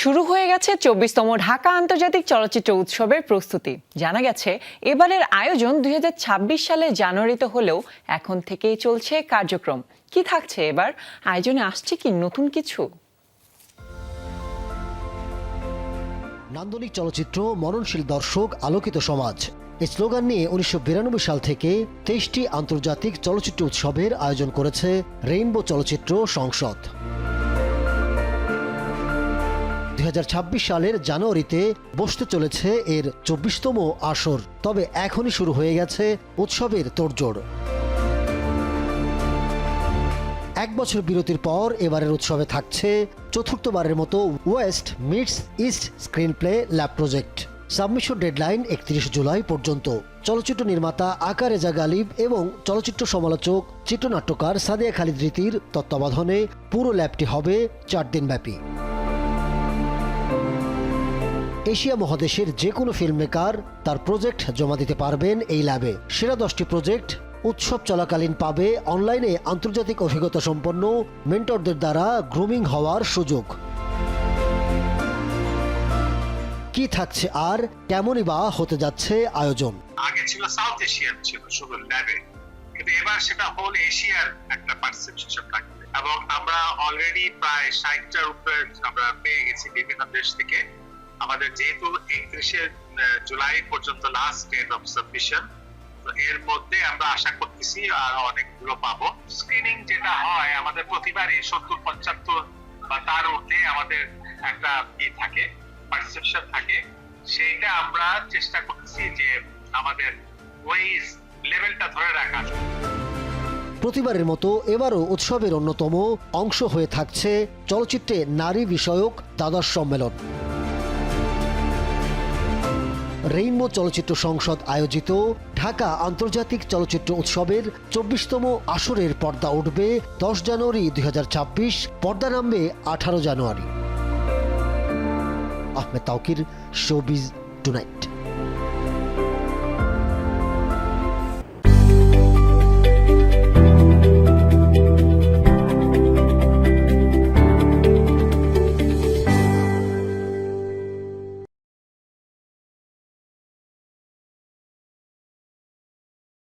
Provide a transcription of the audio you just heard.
শুরু হয়ে গেছে চব্বিশতম ঢাকা আন্তর্জাতিক চলচ্চিত্র উৎসবের প্রস্তুতি। জানা গেছে, এবারের আয়োজন দুই সালের জানুয়ারিতে হলেও এখন থেকেই চলছে কার্যক্রম। কি থাকছে এবার? আয়োজনে আসছে কি নতুন কিছু? নান্দনিক চলচ্চিত্র, মরণশীল দর্শক, আলোকিত সমাজ। এই স্লোগান নিয়ে উনিশশো বিরানব্বই সাল থেকে তেইশটি আন্তর্জাতিক চলচ্চিত্র উৎসবের আয়োজন করেছে রেইনবো চলচ্চিত্র সংসদ। সালের জানুয়ারিতে বসতে চলেছে এর চব্বিশতম আসর, তবে এখনই শুরু হয়ে গেছে উৎসবের তোড়জোড়। এক বছর বিরতির পর এবারের উৎসবে থাকছে চতুর্থবারের মতো west meets east screen play lab project. Submission deadline একত্রিশ জুলাই পর্যন্ত। চলচ্চিত্র নির্মাতা আকার রেজা গালিব এবং চলচ্চিত্র সমালোচক, চিত্রনাট্যকার সাদিয়া খালিদ রীতির তত্ত্বাবধানে পুরো ল্যাবটি হবে চার দিনব্যাপী। এশিয়া মহাদেশের যে কোনো ফিল্ম মেকার তার প্রজেক্ট জমা দিতে পারবেন এই ল্যাবে সেরা দশটি প্রজেক্ট উৎসব চলাকালীন পাবে অনলাইনে আন্তর্জাতিক অভিজ্ঞতা সম্পন্ন মেন্টরদের দ্বারা গ্রুমিং হওয়ার সুযোগ। কি থাকছে আর, কেমনই বা হতে যাচ্ছে আয়োজন? আগে ছিল সাউথ এশিয়ান ছিল শুধু ল্যাবে কিন্তু এবার সেটা হোল এশিয়ার একটা পার্সেপশন থাকবে। এবং আমরা অলরেডি প্রায় ষাটটার উপরে আমরা পেয়ে গেছি বিভিন্ন দেশ থেকে। আমাদের যেহেতু একত্রিশে জুলাই পর্যন্ত লাস্ট ডেট অফ সাবমিশন এর মধ্যে আমরা আশা করতেছি আর অনেকগুলো পাবো। স্ক্রিনিং যেটা হয় আমাদের প্রতিবারই সত্তর, পঁচাত্তর বা তার ঊর্ধ্বে আমাদের একটা ই থাকে পারসেপশন থাকে। সেইটা আমরা চেষ্টা করতেছি যে আমাদের ওই লেভেলটা ধরে রাখার। প্রতিবারের মতো এবারও উৎসবের অন্যতম অংশ হয়ে থাকছে চলচ্চিত্রে নারী বিষয়ক দ্বাদশ সম্মেলন। রেইনবো চলচ্চিত্র সংসদ আয়োজিত ঢাকা আন্তর্জাতিক চলচ্চিত্র উৎসবের চব্বিশতম আসরের পর্দা উঠবে দশ জানুয়ারি দু হাজার ছাব্বিশ, পর্দা নামবে আঠারো জানুয়ারি। Ahmed Tauqir showbiz tonight.